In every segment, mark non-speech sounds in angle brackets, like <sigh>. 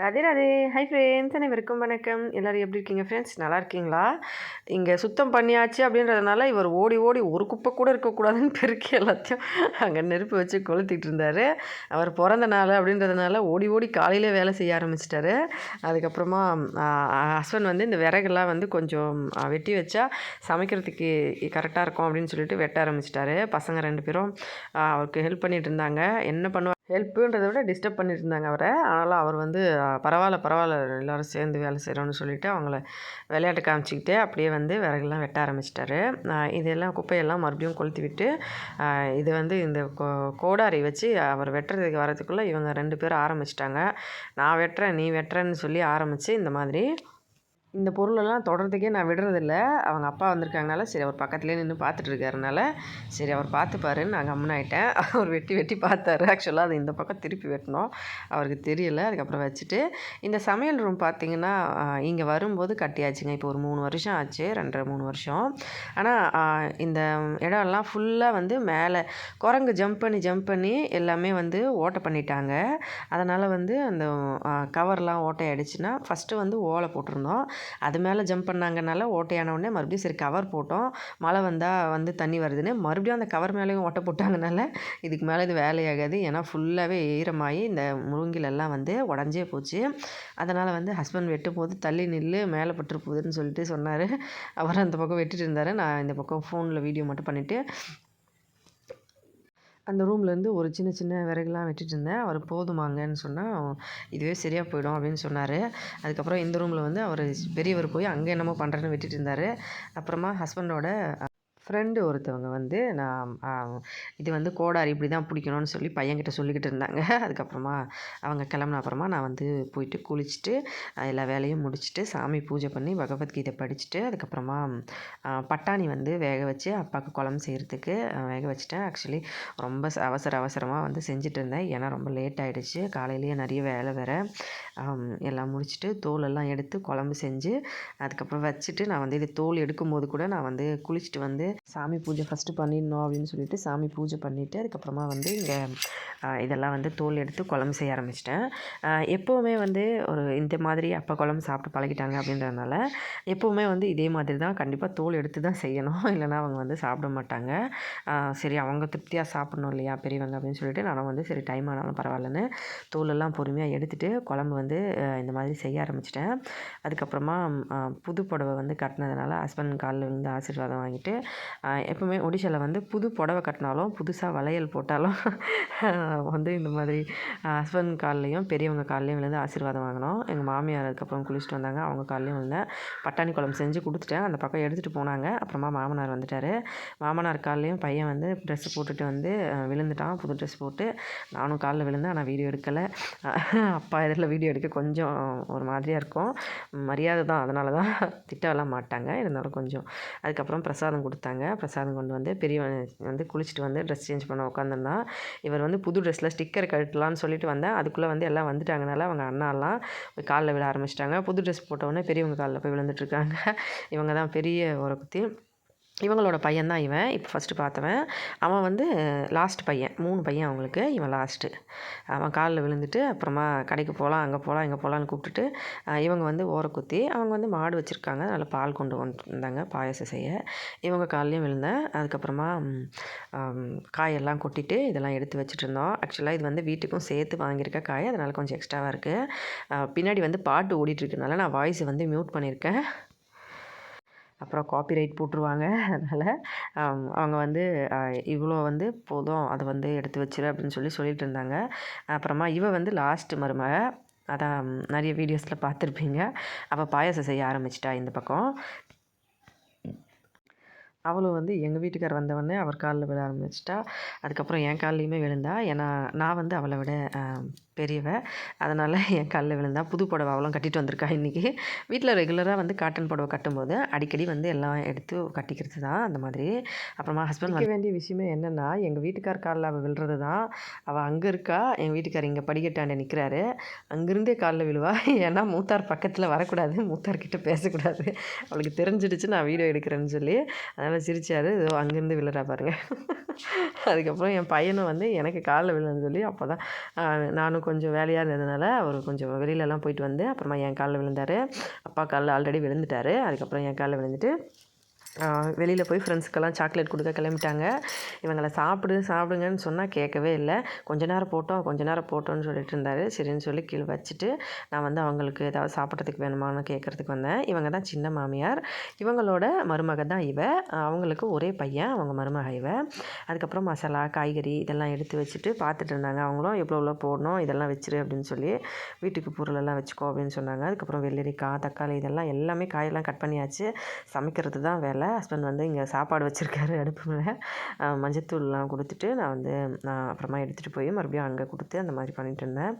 Radhe Radhe. Hi friends அனைவருக்கும் வணக்கம். எல்லோரும் எப்படி இருக்கீங்க ஃப்ரெண்ட்ஸ் நல்லா இருக்கீங்களா? இங்கே சுத்தம் பண்ணியாச்சு அப்படின்றதுனால இவர் ஓடி ஓடி ஒரு குப்பை கூட இருக்கக்கூடாதுன்னு பெருக்கி எல்லாத்தையும் அங்கே நெருப்பு வச்சு கொளுத்திட்டு இருந்தார். அவர் பிறந்த நாள் அப்படின்றதுனால ஓடி ஓடி காலையில் வேலை செய்ய ஆரம்பிச்சிட்டாரு. அதுக்கப்புறமா ஹஸ்பண்ட் வந்து இந்த விறகுலாம் வந்து கொஞ்சம் வெட்டி வச்சா சமைக்கிறதுக்கு கரெக்டாக இருக்கும் அப்படின்னு சொல்லிட்டு வெட்ட ஆரம்பிச்சிட்டாரு. பசங்க ரெண்டு பேரும் அவருக்கு ஹெல்ப் பண்ணிகிட்டு இருந்தாங்க. என்ன பண்ணுவாங்க ஹெல்ப்புன்றதை விட டிஸ்டர்ப் பண்ணிட்டு இருந்தாங்க அவரை. ஆனாலும் அவர் வந்து பரவாயில்ல பரவாயில்ல எல்லாரும் சேர்ந்து வேலை செய்கிறோன்னு சொல்லிவிட்டு அவங்கள விளையாட்டு காமிச்சிக்கிட்டே அப்படியே வந்து விறகுலாம் வெட்ட ஆரம்பிச்சிட்டாரு. இதெல்லாம் குப்பையெல்லாம் மறுபடியும் கொளுத்தி விட்டு இது வந்து இந்த கோ கோடாரி வச்சு அவர் வெட்டுறதுக்கு வரதுக்குள்ளே இவங்க ரெண்டு பேரும் ஆரம்பிச்சிட்டாங்க. நான் வெட்டுறேன் நீ வெட்டுறேன்னு சொல்லி ஆரம்பித்து இந்த மாதிரி இந்த பொருளெல்லாம் தொடர்றதுக்கே நான் விடுறதில்ல. அவங்க அப்பா வந்திருக்காங்கனால சரி அவர் பக்கத்துலேயே நின்று பார்த்துட்டு இருக்காருனால சரி அவர் பார்த்துப்பாருன்னு நான் கம்முன்னு <laughs> அவர் வெட்டி வெட்டி பார்த்தாரு. ஆக்சுவலாக அது இந்த பக்கம் திருப்பி வெட்டினோம். அவருக்கு தெரியலை. அதுக்கப்புறம் வச்சுட்டு இந்த சமையல் ரூம் பார்த்திங்கன்னா இங்கே வரும்போது கட்டியாச்சுங்க. இப்போ ஒரு மூணு வருஷம் ஆச்சு. ரெண்டரை மூணு வருஷம். ஆனால் இந்த இடம்லாம் ஃபுல்லாக வந்து மேலே குரங்கு ஜம்ப் பண்ணி ஜம்ப் பண்ணி எல்லாமே வந்து ஓட்டை பண்ணிட்டாங்க. அதனால் வந்து அந்த கவர்லாம் ஓட்டை ஆயிடுச்சுன்னா ஃபஸ்ட்டு வந்து ஓலை போட்டிருந்தோம். அது மேலே ஜம்ப் பண்ணாங்கனால ஓட்டையான உடனே மறுபடியும் சரி கவர் போட்டோம். மழை வந்தால் வந்து தண்ணி வருதுன்னு மறுபடியும் அந்த கவர் மேலேயும் ஓட்டை போட்டாங்கனால இதுக்கு மேலே இது வேலையாகாது. ஏன்னா ஃபுல்லாகவே ஈரமாகி இந்த முருங்கிலெல்லாம் வந்து உடஞ்சே போச்சு. அதனால் வந்து ஹஸ்பண்ட் வெட்டும் போது தள்ளி நில்லு மேலே பட்டுரு போகுதுன்னு சொல்லிட்டு சொன்னார். அவர் அந்த பக்கம் வெட்டிட்டு இருந்தார். நான் இந்த பக்கம் ஃபோனில் வீடியோ மட்டும் பண்ணிவிட்டு அந்த ரூம்லேருந்து ஒரு சின்ன சின்ன விறகுலாம் வெட்டிட்டு இருந்தேன். அவர் போதுமாங்கன்னு சொன்னால் இதுவே சரியாக போயிடும் அப்படின்னு சொன்னார். அதுக்கப்புறம் இந்த ரூமில் வந்து அவர் பெரியவர் போய் அங்கே என்னமோ பண்ணுறேன்னு வெட்டிட்டு இருந்தார். அப்புறமா ஹஸ்பண்டோட ஃப்ரெண்டு ஒருத்தவங்க வந்து நான் இது வந்து கோடாரி இப்படி தான் பிடிக்கணும்னு சொல்லி பையன்கிட்ட சொல்லிக்கிட்டு இருந்தாங்க. அதுக்கப்புறமா அவங்க கிளம்புன அப்புறமா நான் வந்து போயிட்டு குளிச்சுட்டு எல்லா வேலையும் முடிச்சுட்டு சாமி பூஜை பண்ணி பகவத்கீதை படிச்சுட்டு அதுக்கப்புறமா பட்டாணி வந்து வேக வச்சு அப்பாவுக்கு குழம்பு செய்கிறதுக்கு வேக வச்சுட்டேன். ஆக்சுவலி ரொம்ப ச- அவசர அவசரமாக வந்து செஞ்சுட்டு இருந்தேன். ஏன்னா ரொம்ப லேட் ஆகிடுச்சு காலையிலேயே நிறைய வேலை வேறு. எல்லாம் முடிச்சுட்டு தோலெல்லாம் எடுத்து குழம்பு செஞ்சு அதுக்கப்புறம் வச்சுட்டு நான் வந்து இது தோல் எடுக்கும்போது கூட நான் வந்து குளிச்சுட்டு வந்து சாமி பூஜை ஃபஸ்ட்டு பண்ணிடணும் அப்படின்னு சொல்லிட்டு சாமி பூஜை பண்ணிவிட்டு அதுக்கப்புறமா வந்து இங்கே இதெல்லாம் வந்து தோல் எடுத்து குழம்பு செய்ய ஆரம்பிச்சிட்டேன். எப்போவுமே வந்து ஒரு இந்த மாதிரி அப்போ குழம்பு சாப்பிட்டு பழகிட்டாங்க அப்படின்றதுனால எப்போவுமே வந்து இதே மாதிரி தான் கண்டிப்பாக தோல் எடுத்து தான் செய்யணும். <laughs> இல்லைன்னா அவங்க வந்து சாப்பிட மாட்டாங்க. சரி அவங்க திருப்தியாக சாப்பிடணும் இல்லையா பெரியவங்க அப்படின்னு சொல்லிட்டு நானும் வந்து சரி டைம் ஆனாலும் பரவாயில்லன்னு தோலெல்லாம் பொறுமையாக எடுத்துகிட்டு குழம்பு வந்து இந்த மாதிரி செய்ய ஆரம்பிச்சிட்டேன். அதுக்கப்புறமா புது புடவை வந்து கட்டினதுனால ஹஸ்பண்ட் காலில் விழுந்து ஆசீர்வாதம் வாங்கிட்டு எப்பவுமே ஒடிஷாவில் வந்து புது புடவை கட்டினாலும் புதுசாக வளையல் போட்டாலும் <laughs> வந்து இந்த மாதிரி ஹஸ்பண்ட் கால்லையும் பெரியவங்க கால்லையும் விழுந்து ஆசீர்வாதம் வாங்கினோம். எங்கள் மாமியார் அதுக்கப்புறம் குளிச்சுட்டு வந்தாங்க. அவங்க கால்லையும் விழுந்தேன் பட்டாணி குழம்பு செஞ்சு கொடுத்துட்டேன். அந்த பக்கம் எடுத்துகிட்டு போனாங்க. அப்புறமா மாமனார் வந்துட்டார். மாமனார் கால்லையும் பையன் வந்து ட்ரெஸ் போட்டுட்டு வந்து விழுந்துட்டான். புது ட்ரெஸ் போட்டு நானும் காலில் விழுந்தேன் ஆனால் வீடியோ எடுக்கலை. <laughs> அப்பா இதில் வீடியோ எடுக்க கொஞ்சம் ஒரு மாதிரியாக இருக்கும். மரியாதை தான். அதனால தான் திட்டவெல்லாம் மாட்டாங்க. இருந்தாலும் கொஞ்சம். அதுக்கப்புறம் பிரசாதம் கொடுத்தாங்க. பிரசாதம் கொண்டு வந்து பெரியவன் வந்து குளிச்சுட்டு வந்து ட்ரெஸ் சேஞ்ச் பண்ண உட்காந்துருந்தான் இவர் வந்து புது ட்ரெஸ்ஸில் ஸ்டிக்கர் கட்டலான்னு சொல்லிட்டு வந்தேன். அதுக்குள்ளே வந்து எல்லாம் வந்துட்டாங்கனால அவங்க அண்ணாலாம் போய் காலில் விழ ஆரம்பிச்சிட்டாங்க. புது ட்ரெஸ் போட்டவுடனே பெரியவங்க காலில் போய் விழுந்துட்டுருக்காங்க இவங்க தான் பெரிய உரக்குத்தி குத்தி. இவங்களோட பையன் தான் இவன். இப்போ ஃபஸ்ட்டு பார்த்தவன். அவன் வந்து லாஸ்ட் பையன். மூணு பையன் அவங்களுக்கு. இவன் லாஸ்ட்டு அவன் காலில் விழுந்துட்டு அப்புறமா கடைக்கு போகலாம் அங்கே போகலாம் இங்கே போகலான்னு கூப்பிட்டுட்டு இவங்க வந்து ஓரக்குத்தி அவங்க வந்து மாடு வச்சுருக்காங்க. நல்ல பால் கொண்டு வந்து வந்தாங்க பாயாசம் செய்ய. இவங்க கால்லையும் விழுந்தேன். அதுக்கப்புறமா காயெல்லாம் கொட்டிட்டு இதெல்லாம் எடுத்து வச்சுட்டு இருந்தோம் ஆக்சுவலாக இது வந்து வீட்டுக்கும் சேர்த்து வாங்கியிருக்க காய். அதனால் கொஞ்சம் எக்ஸ்ட்ராவாக இருக்குது பின்னாடி வந்து பாட்டு ஓடிட்டுருக்கனால நான் வாய்ஸை வந்து மியூட் பண்ணியிருக்கேன். அப்புறம் காப்பிரைட் போட்டுருவாங்க. அதனால் அவங்க வந்து இவ்வளோ வந்து போதும் அதை வந்து எடுத்து வச்சிரு அப்படின்னு சொல்லி சொல்லிட்டு இருந்தாங்க. அப்புறமா இவ வந்து லாஸ்ட் மருமக. அதான் நிறைய வீடியோஸில் பார்த்துருப்பீங்க. அவள் பாயாசம் செய்ய ஆரம்பிச்சிட்டா இந்த பக்கம். அவளும் வந்து எங்கள் வீட்டுக்கார் வந்தவொடனே அவர் காலில் விழ ஆரம்பிச்சிட்டா. அதுக்கப்புறம் என் கால்லையுமே விழுந்தா. ஏன்னா நான் வந்து அவளை விட பெரியவ அதனால் என் காலில் விழுந்தா புது புடவை அவளும் கட்டிட்டு வந்திருக்கா இன்றைக்கி வீட்டில் ரெகுலராக வந்து காட்டன் புடவை கட்டும்போது அடிக்கடி வந்து எல்லாம் எடுத்து கட்டிக்கிறது தான் அந்த மாதிரி. அப்புறமா ஹஸ்பண்ட் வைக்க வேண்டிய விஷயமே என்னென்னா எங்கள் வீட்டுக்கார் காலில் அவள் விழுறது தான் அவள் அங்கே இருக்கா? எங்கள் வீட்டுக்கார் இங்கே படிக்கட்டாண்ட நிற்கிறாரு அங்கேருந்தே காலில் விழுவா. ஏன்னா மூத்தார் பக்கத்தில் வரக்கூடாது. மூத்தார்கிட்ட பேசக்கூடாது. அவளுக்கு தெரிஞ்சிடுச்சு நான் வீடியோ எடுக்கிறேன்னு சொல்லி. அதனால் சிரிச்சார். இதோ அங்கேருந்து விழுறா பாருங்கள் அதுக்கப்புறம் என் பையனும் வந்து எனக்கு காலில் விழுன்னு சொல்லி அப்போ தான் நானும் கொஞ்சம் வேலையாக இருந்ததுனால அவர் கொஞ்சம் வெளியிலலாம் போயிட்டு வந்து அப்புறமா என் காலில் விழுந்தார். அப்பா காலில் ஆல்ரெடி விழுந்துட்டார். அதுக்கப்புறம் என் காலில் விழுந்துட்டு வெளியில் போய் ஃப்ரெண்ட்ஸுக்கெல்லாம் சாக்லேட் கொடுக்க கிளம்பிட்டாங்க. இவங்களை சாப்பிடு சாப்பிடுங்கன்னு சொன்னால் கேட்கவே இல்லை. கொஞ்ச நேரம் போட்டோம் கொஞ்ச நேரம் போட்டோம்னு சொல்லிட்டு இருந்தார். சரின்னு சொல்லி கீழே வச்சுட்டு நான் வந்து அவங்களுக்கு ஏதாவது சாப்பிட்றதுக்கு வேணுமான்னு கேட்குறதுக்கு வந்தேன். இவங்க தான் சின்ன மாமியார். இவங்களோட மருமக தான் இவ. அவங்களுக்கு ஒரே பையன் அவங்க மருமக இவ. அதுக்கப்புறம் மசாலா காய்கறி இதெல்லாம் எடுத்து வச்சுட்டு பார்த்துட்டு இருந்தாங்க. அவங்களும் எவ்வளோ எவ்வளோ போடணும் இதெல்லாம் வச்சிரு அப்படின்னு சொல்லி வீட்டுக்கு பொருளெல்லாம் வச்சுக்கோ அப்படின்னு சொன்னாங்க. அதுக்கப்புறம் வெள்ளரிக்காய் தக்காளி இதெல்லாம் எல்லாமே காயெல்லாம் கட் பண்ணியாச்சு. சமைக்கிறது தான் வேலை. ஹஸ்பண்ட் வந்து இங்கே சாப்பாடு வச்சுருக்காரு அடுப்பு மேலே. மஞ்சத்தூள்லாம் கொடுத்துட்டு நான் வந்து நான் அப்புறமா எடுத்துகிட்டு போய் மறுபடியும் அங்கே கொடுத்து அந்த மாதிரி பண்ணிட்டு இருந்தேன்.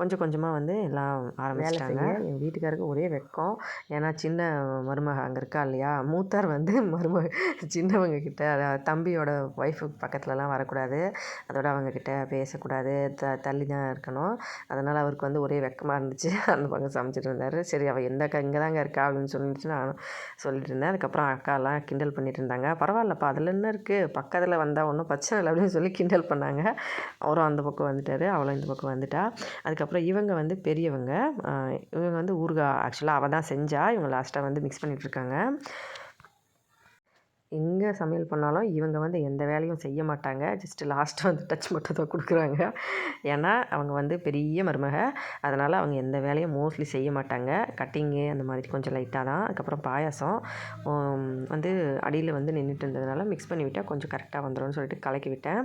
கொஞ்சம் கொஞ்சமாக வந்து எல்லாம் ஆரம்பிச்சிட்டாங்க. எங்கள் வீட்டுக்காருக்கு ஒரே வெக்கம். ஏன்னா சின்ன மருமக அங்கே இருக்கா இல்லையா? மூத்தார் வந்து மருமக சின்னவங்க கிட்ட தம்பியோட ஒய்ஃபு பக்கத்துலலாம் வரக்கூடாது. அதோட அவங்க கிட்ட பேசக்கூடாது. த தள்ளி தான் இருக்கணும். அதனால் அவருக்கு வந்து ஒரே வெக்கமாக இருந்துச்சு. அந்த பக்கம் சமைச்சிட்டு இருந்தார். சரி அவள் எந்த அக்கா இங்கே தாங்க இருக்கா அப்படின்னு சொல்லிட்டு நான் சொல்லிட்டு இருந்தேன். அதுக்கப்புறம் அக்காலாம் கிண்டல் பண்ணிட்டு இருந்தாங்க பரவாயில்லப்பா அதில் என்ன இருக்குது பக்கத்தில் வந்தால் ஒன்றும் பிரச்சனை இல்லை அப்படின்னு சொல்லி கிண்டல் பண்ணாங்க. அவரும் அந்த பக்கம் வந்துட்டார் அவளும் இந்த பக்கம் வந்துட்டா. அதுக்கப்புறம் இவங்க வந்து பெரியவங்க இவங்க வந்து ஊறுகாய் ஆக்சுவலாக அவள் தான் செஞ்சா இவங்க லாஸ்ட்டாக வந்து மிக்ஸ் பண்ணிகிட்ருக்காங்க இருக்காங்க எங்கே சமையல் பண்ணாலும் இவங்க வந்து எந்த வேலையும் செய்ய மாட்டாங்க. ஜஸ்ட்டு லாஸ்ட்டாக வந்து டச் மட்டும் தான் கொடுக்குறாங்க. ஏன்னா அவங்க வந்து பெரிய மருமக. அதனால் அவங்க எந்த வேலையும் மோஸ்ட்லி செய்ய மாட்டாங்க. கட்டிங்கு அந்த மாதிரி கொஞ்சம் லைட்டாக தான். அதுக்கப்புறம் பாயாசம். வந்து அடியில் வந்து நின்றுட்டு இருந்ததுனால மிக்ஸ் பண்ணி விட்டால் கொஞ்சம் கரெக்டாக வந்துடும் சொல்லிட்டு கலக்கி விட்டேன்.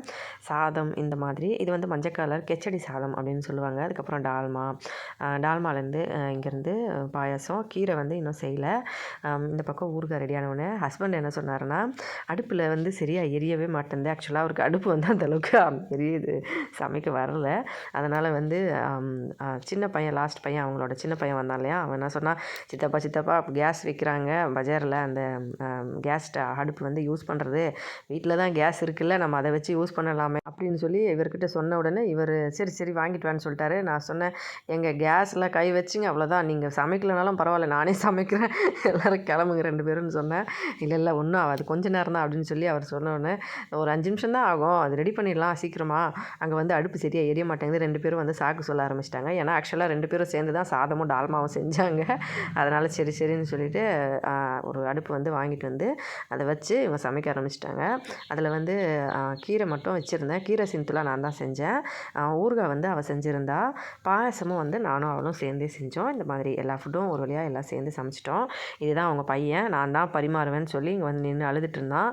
சாதம் இந்த மாதிரி. இது வந்து மஞ்சள் கலர் கெச்சடி சாதம் அப்படின்னு சொல்லுவாங்க. அதுக்கப்புறம் டால்மா. டால்மாலேருந்து இங்கேருந்து பாயாசம். கீரை வந்து இன்னும் செய்யலை. இந்த பக்கம் ஊருக்கு ரெடியானவுடனே ஹஸ்பண்ட் என்ன சொன்னாருன்னா அடுப்பில் வந்து சரியாக எரியவே மாட்டேன் ஆக்சுவலாக அவருக்கு அடுப்பு வந்து அந்தளவுக்கு எரியுது. சமைக்க வரல. அதனால் வந்து சின்ன பையன் லாஸ்ட் பையன் அவங்களோட சின்ன பையன் வந்தான் இல்லையா? அவன் என்ன சொன்னான் சித்தப்பா சித்தப்பா கேஸ் விற்கிறாங்க பஜாரில் அந்த கேஸ் அடுப்பு வந்து யூஸ் பண்ணுறது வீட்டில் தான் கேஸ் இருக்குல்ல. நம்ம அதை வச்சு யூஸ் பண்ணலாமே. அப்படின்னு சொல்லி இவர்கிட்ட சொன்ன உடனே இவர் சரி சரி வாங்கிட்டு வான்னு சொல்லிட்டாரு. நான் சொன்னேன் எங்கள் கேஸில் கை வச்சிங்க. அவ்வளோதான் நீங்கள் சமைக்கலனாலும் பரவாயில்ல. நானே சமைக்கிறேன். எல்லோரும் கிளம்புங்க ரெண்டு பேரும்னு சொன்னேன். இல்லை இல்லை ஒன்றும் ஆகாது. கொஞ்ச நேரம் தான் அப்படின்னு சொல்லி அவர் சொன்னோடனே ஒரு அஞ்சு நிமிஷம் தான் ஆகும். அது ரெடி பண்ணிடலாம் சீக்கிரமாக அங்கே வந்து அடுப்பு சரியாக எரிய மாட்டேங்குது. ரெண்டு பேரும் வந்து சாக்கு சொல்ல ஆரம்பிச்சிட்டாங்க. ஏன்னா ஆக்சுவலாக ரெண்டு பேரும் சேர்ந்து தான் சாதமும் டால்மாவும் செஞ்சாங்க. அதனால் சரி சரின்னு சொல்லிட்டு ஒரு அடுப்பு வந்து வாங்கிட்டு வந்து அதை வச்சு இவங்க சமைக்க ஆரம்பிச்சிட்டாங்க. அதில் வந்து கீரை மட்டும் வச்சுருந்தேன். கீரை சிந்துலாம் நான் தான் செஞ்சேன். ஊறுகாய் வந்து அவள் செஞ்சுருந்தா. பாயசமும் வந்து நானும் அவளும் சேர்ந்தே செஞ்சோம். இந்த மாதிரி எல்லா ஃபுட்டும் ஒரு வழியாக எல்லாம் சேர்ந்து சமைச்சிட்டோம். இதுதான் அவங்க பையன். நான் தான் பரிமாறுவேன்னு சொல்லி இங்கே வந்து நின்று அழுதுட்டு இருந்தான்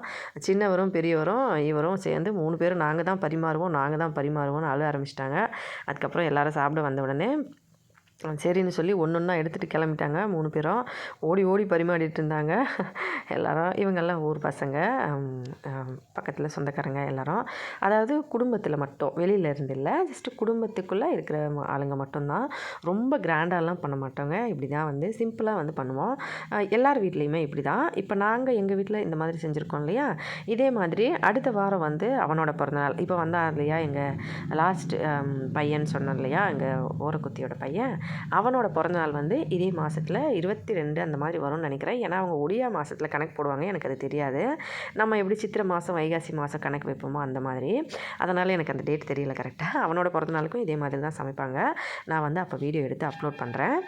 சின்னவரும் பெரியவரும் இவரும் சேர்ந்து மூணு பேரும் நாங்கள் தான் பரிமாறுவோம் நாங்கள் தான் பரிமாறுவோம்னு அழ ஆரம்பிச்சிட்டாங்க. அதுக்கப்புறம் எல்லோரும் சாப்பிட வந்த உடனே சரின்னு சொல்லி ஒன்று ஒன்றா எடுத்துகிட்டு கிளம்பிட்டாங்க மூணு பேரும். ஓடி ஓடி பரிமாடிட்டு இருந்தாங்க. எல்லாரும் இவங்கெல்லாம் ஊர் பசங்க பக்கத்தில் சொந்தக்காரங்க எல்லாரும். அதாவது குடும்பத்தில் மட்டும் வெளியில் இருந்து இல்லை ஜஸ்ட்டு குடும்பத்துக்குள்ளே இருக்கிற ஆளுங்க மட்டும்தான். ரொம்ப கிராண்டாலாம் பண்ண மாட்டோங்க. இப்படி தான் வந்து சிம்பிளாக வந்து பண்ணுவோம். எல்லார் வீட்லேயுமே இப்படி தான் இப்போ நாங்கள் எங்கள் வீட்டில் இந்த மாதிரி செஞ்சுருக்கோம் இல்லையா? இதே மாதிரி அடுத்த வாரம் வந்து அவனோட பிறந்தநாள். இப்போ வந்தான் இல்லையா? எங்கள் லாஸ்ட் பையன் சொன்னோம் இல்லையா? எங்கள் ஓரக்குத்தியோட பையன். அவனோட பிறந்தநாள் வந்து இதே மாதத்தில் இருபத்தி ரெண்டு அந்த மாதிரி வரும்னு நினைக்கிறேன். ஏன்னா அவங்க ஒடியா மாதத்தில் கணக்கு போடுவாங்க. எனக்கு அது தெரியாது. நம்ம எப்படி சித்திரை மாதம் வைகாசி மாதம் கணக்கு வைப்போமோ அந்த மாதிரி. அதனால் எனக்கு அந்த டேட் தெரியல கரெக்டாக அவனோட பிறந்தநாளுக்கும் இதே மாதிரி தான் சமைப்பாங்க. நான் வந்து அப்போ வீடியோ எடுத்து அப்லோட் பண்ணுறேன்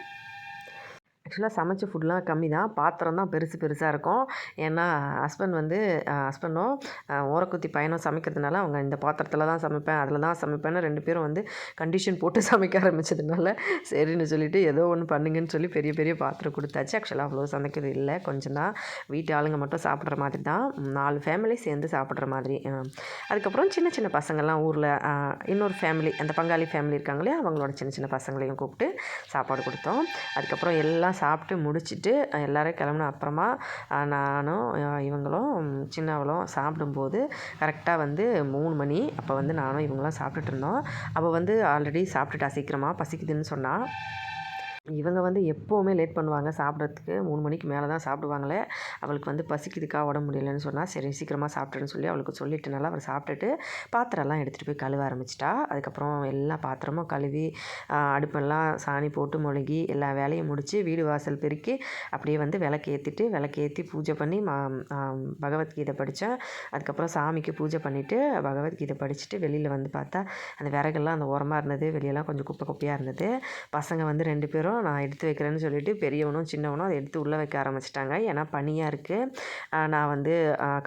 ஆக்சுவலாக சமைச்ச ஃபுட்லாம் கம்மி தான் பாத்திரம் தான் பெருசு பெருசாக இருக்கும். ஏன்னா ஹஸ்பண்ட் வந்து ஹஸ்பண்டும் ஓரக்குத்தி பையனும் சமைக்கிறதுனால அவங்க இந்த பாத்திரத்தில் தான் சமைப்பேன் அதில் தான் சமைப்பேன்னு ரெண்டு பேரும் வந்து கண்டிஷன் போட்டு <laughs> சமைக்க ஆரம்பிச்சதுனால சரின்னு சொல்லிட்டு ஏதோ ஒன்று பண்ணுங்கன்னு சொல்லி பெரிய பெரிய பாத்திரம் கொடுத்தாச்சு. ஆக்சுவலாக அவ்வளோ சமைக்கிறது இல்லை. கொஞ்சம் தான். வீட்டு ஆளுங்க மட்டும் சாப்பிட்ற மாதிரி தான். நாலு ஃபேமிலி சேர்ந்து சாப்பிட்ற மாதிரி. அதுக்கப்புறம் சின்ன சின்ன பசங்கள்லாம் ஊரில் இன்னொரு ஃபேமிலி அந்த பங்காளி ஃபேமிலி இருக்காங்களே அவங்களோட சின்ன சின்ன பசங்களையும் கூப்பிட்டு சாப்பாடு கொடுத்தோம். அதுக்கப்புறம் எல்லாம் சாப்பிட்டு முடிச்சுட்டு எல்லோரும் கிளம்புன அப்புறமா நானும் இவங்களும் சின்னவளும் சாப்பிடும்போது கரெக்டாக வந்து மூணு மணி. அப்போ வந்து நானும் இவங்களாம் சாப்பிட்டுட்டு இருந்தோம். அப்போ வந்து ஆல்ரெடி சாப்பிட்டுட்டா சீக்கிரமாக பசிக்குதுன்னு சொன்னால் இவங்க வந்து எப்போவுமே லேட் பண்ணுவாங்க சாப்பிட்றதுக்கு. மூணு மணிக்கு மேலே தான் சாப்பிடுவாங்களே. அவளுக்கு வந்து பசிக்குதுக்கா உடம்பு முடியலன்னு சொன்னால் சரி சீக்கிரமாக சாப்பிட்டுன்னு சொல்லி அவளுக்கு சொல்லிட்டுனால அவர் சாப்பிட்டுட்டு பாத்திரம்லாம் எடுத்துகிட்டு போய் கழுவ ஆரம்பிச்சிட்டா. அதுக்கப்புறம் எல்லா பாத்திரமும் கழுவி அடுப்பெல்லாம் சாணி போட்டு மொழுகி எல்லா வேலையும் முடித்து வீடு வாசல் பெருக்கி அப்படியே வந்து விளக்கு ஏற்றிட்டு விளக்கு ஏற்றி பூஜை பண்ணி மா பகவத்கீதை படித்தேன் அதுக்கப்புறம் சாமிக்கு பூஜை பண்ணிவிட்டு பகவத்கீதை படிச்சுட்டு வெளியில் வந்து பார்த்தா அந்த விறகெல்லாம் அந்த ஓரமாக இருந்தது. வெளியெல்லாம் கொஞ்சம் குப்பை குப்பையாக இருந்தது. பசங்க வந்து ரெண்டு பேரும் நான் எடுத்து வைக்கிறேன்னு சொல்லிட்டு பெரியவனும் சின்னவனும் அதை எடுத்து உள்ளே வைக்க ஆரம்பிச்சிட்டாங்க. ஏன்னா பனியாக இருக்குது நான் வந்து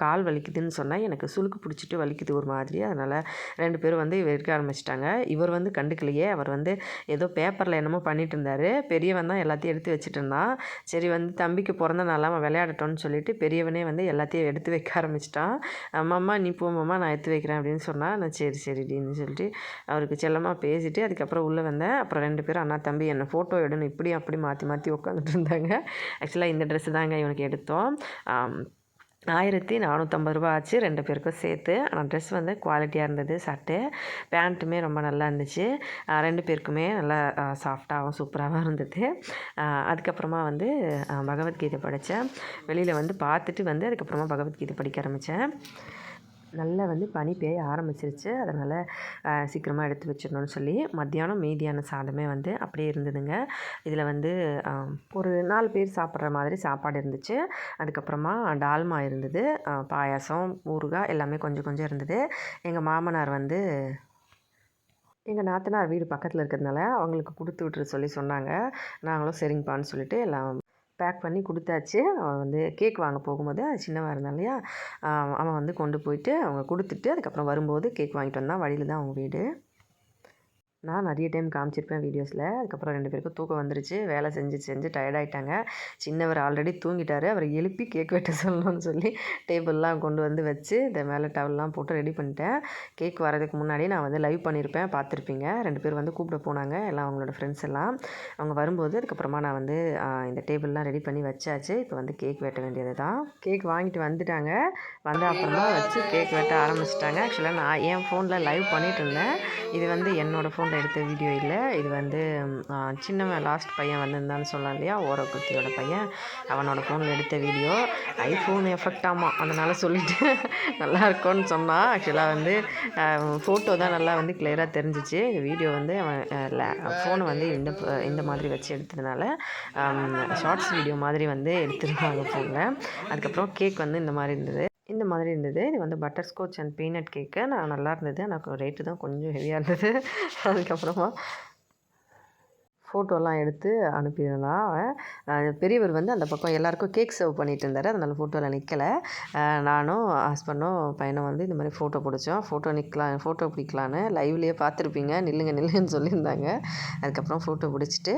கால் வலிக்குதுன்னு சொன்னால் எனக்கு சுழுக்கு பிடிச்சிட்டு வலிக்குது ஒரு மாதிரி. அதனால் ரெண்டு பேரும் வந்து வைக்க ஆரம்பிச்சிட்டாங்க. இவர் வந்து கண்டுக்கலையே. அவர் வந்து ஏதோ பேப்பரில் என்னமோ பண்ணிட்டு இருந்தார். பெரியவன் தான் எல்லாத்தையும் எடுத்து வச்சுட்டு இருந்தான். சரி வந்து தம்பிக்கு பிறந்த நாளாக அவன் விளையாடட்டோன்னு சொல்லிட்டு பெரியவனே வந்து எல்லாத்தையும் எடுத்து வைக்க ஆரம்பிச்சிட்டான். அம்மா நீ போ மாமா நான் எடுத்து வைக்கிறேன் அப்படின்னு சொன்னால் நான் சரி சரிடின்னு சொல்லிட்டு அவருக்கு செல்லமாக பேசிவிட்டு அதுக்கப்புறம் உள்ளே வந்தேன். அப்புறம் ரெண்டு பேரும் அண்ணா தம்பி என்னை ஃபோட்டோ எடுன்னு இப்படி அப்படி மாற்றி மாற்றி உட்காந்துட்டு இருந்தாங்க. ஆக்சுவலாக இந்த ட்ரெஸ்ஸு தாங்க இவனுக்கு எடுத்தோம். ஆயிரத்தி நானூற்றம்பது ரூபா ஆச்சு ரெண்டு பேருக்கும் சேர்த்து. ஆனால் ட்ரெஸ் வந்து குவாலிட்டியாக இருந்தது சட்டை. பேண்ட்டுமே ரொம்ப நல்லா இருந்துச்சு. ரெண்டு பேருக்குமே நல்லா சாஃப்டாகவும் சூப்பராகவும் இருந்தது. அதுக்கப்புறமா வந்து பகவத்கீதை படித்தேன் வெளியில் வந்து பார்த்துட்டு வந்து அதுக்கப்புறமா பகவத்கீதை படிக்க ஆரம்பித்தேன் நல்லா வந்து பனி பெய்ய ஆரம்பிச்சிருச்சு. அதனால் சீக்கிரமாக எடுத்து வச்சிடணும்னு சொல்லி மத்தியானம் மீதியான சாதமே வந்து அப்படியே இருந்ததுங்க. இதில் வந்து ஒரு நாலு பேர் சாப்பிட்ற மாதிரி சாப்பாடு இருந்துச்சு. அதுக்கப்புறமா டால்மா இருந்தது. பாயாசம் ஊறுகாய் எல்லாமே கொஞ்சம் கொஞ்சம் இருந்தது. எங்கள் மாமனார் வந்து எங்கள் நாத்தனார் வீடு பக்கத்தில் இருக்கிறதுனால அவங்களுக்கு கொடுத்து விட்டுற சொல்லி சொன்னாங்க. நாங்களும் சரிங்கப்பான்னு சொல்லிட்டு எல்லாம் பேக் பண்ணி கொடுத்தாச்சு. அவன் வந்து கேக் வாங்க போகும்போது அது சின்னவன் இருந்தான் இல்லையா? அவன் வந்து கொண்டு போயிட்டு அவங்க கொடுத்துட்டு அதுக்கப்புறம் வரும்போது கேக் வாங்கிட்டு வந்தான். வழியில் தான் அவங்க வீடு. நான் நிறைய டைம் காமிச்சிருப்பேன் வீடியோஸில் அதுக்கப்புறம் ரெண்டு பேருக்கும் தூக்கம் வந்துருச்சு. வேலை செஞ்சு செஞ்சு டயர்டாயிட்டாங்க சின்னவர் ஆல்ரெடி தூங்கிட்டார். அவரை எழுப்பி கேக் வெட்ட சொல்லணும்னு சொல்லி டேபிள்லாம் கொண்டு வந்து வச்சு இந்த மேலே டவல்லாம் போட்டு ரெடி பண்ணிட்டேன். கேக் வரதுக்கு முன்னாடி நான் வந்து லைவ் பண்ணியிருப்பேன் பார்த்துருப்பீங்க. ரெண்டு பேர் வந்து கூப்பிட போனாங்க. எல்லாம் அவங்களோட ஃப்ரெண்ட்ஸ் எல்லாம். அவங்க வரும்போது அதுக்கப்புறமா நான் வந்து இந்த டேபிள்லாம் ரெடி பண்ணி வச்சாச்சு. இப்போ வந்து கேக் வெட்ட வேண்டியது தான். கேக் வாங்கிட்டு வந்துட்டாங்க. வந்த அப்புறமா வச்சு கேக் வெட்ட ஆரம்பிச்சிட்டாங்க. ஆக்சுவலாக நான் என் ஃபோனில் லைவ் பண்ணிட்டு இருந்தேன். இது வந்து என்னோடய ஃபோன் ஃபோனில் எடுத்த வீடியோ இல்லை. இது வந்து சின்னவன் லாஸ்ட் பையன் வந்திருந்தான்னு சொல்லலாம் இல்லையா? ஓரக்குத்தியோட பையன். அவனோட ஃபோனில் எடுத்த வீடியோ. ஐஃபோன் எஃபெக்ட் ஆமாம் அதனால் சொல்லிட்டு நல்லா இருக்கும்னு சொன்னான். ஆக்சுவலாக வந்து ஃபோட்டோ தான் நல்லா வந்து கிளியராக தெரிஞ்சிச்சு. வீடியோ வந்து அவன் ஃபோனை வந்து இந்த இந்த மாதிரி வச்சு எடுத்ததுனால ஷார்ட்ஸ் வீடியோ மாதிரி வந்து எடுத்துருக்காங்க ஃபோனில் அதுக்கப்புறம் கேக் வந்து இந்த மாதிரி இருந்தது. இந்த மாதிரி இருந்தது. இது வந்து butter Scotch and peanut cake நான் நல்லா இருந்தது. எனக்கு ரேட்டு தான் கொஞ்சம் ஹெவியாக இருந்தது. <laughs> அதுக்கப்புறமா ஃபோட்டோலாம் எடுத்து அனுப்பியிருந்தான் அவன் பெரியவர் வந்து அந்த பக்கம் எல்லாருக்கும் கேக் சர்வ் பண்ணிட்டு இருந்தார். அதனால் ஃபோட்டோவில் நிற்கலை நானும் ஹஸ்பண்டும் பையனும் வந்து இந்த மாதிரி ஃபோட்டோ பிடிச்சோம். ஃபோட்டோ நிற்கலாம் ஃபோட்டோ பிடிக்கலான்னு லைவ்லேயே பார்த்துருப்பீங்க. நில்லுங்க நில்லுங்கன்னு சொல்லியிருந்தாங்க. அதுக்கப்புறம் ஃபோட்டோ பிடிச்சிட்டு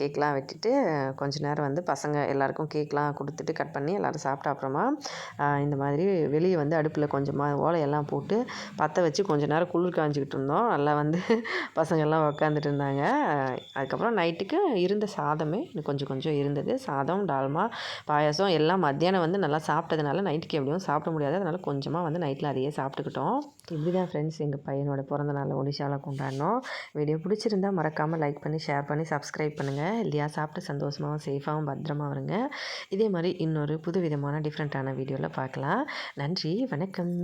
கேக்லாம் வெட்டிட்டு கொஞ்ச நேரம் வந்து பசங்க எல்லாருக்கும் கேக்லாம் கொடுத்துட்டு கட் பண்ணி எல்லோரும் சாப்பிட்ட அப்புறமா இந்த மாதிரி வெளியே வந்து அடுப்பில் கொஞ்சமாக ஓலையெல்லாம் போட்டு பற்ற வச்சு கொஞ்ச நேரம் குளிர் காஞ்சிக்கிட்டு இருந்தோம். நல்லா வந்து பசங்கள்லாம் உக்காந்துட்டு இருந்தாங்க. அதுக்கப்புறம் அதுக்கப்புறம் நைட்டுக்கு இருந்த சாதமே இன்னும் கொஞ்சம் கொஞ்சம் இருந்தது. சாதம் டால்மா பாயாசம் எல்லாம் மத்தியானம் வந்து நல்லா சாப்பிட்டதுனால நைட்டுக்கு எப்படியும் சாப்பிட முடியாது. அதனால் கொஞ்சமாக வந்து நைட்டில் அதையே சாப்பிட்டுக்கிட்டோம். இப்படி தான் ஃப்ரெண்ட்ஸ் எங்கள் பையனோட பிறந்த நாள் ஒடிஷாவில் கொண்டாடினோம் வீடியோ பிடிச்சிருந்தா மறக்காமல் லைக் பண்ணி ஷேர் பண்ணி சப்ஸ்கிரைப் பண்ணுங்கள் இல்லையா சாப்பிட்டு சந்தோஷமாகவும் சேஃபாகவும் பத்திரமா வருங்க இதே மாதிரி இன்னொரு புது விதமான டிஃப்ரெண்ட்டான வீடியோவில் பார்க்கலாம். நன்றி வணக்கம்.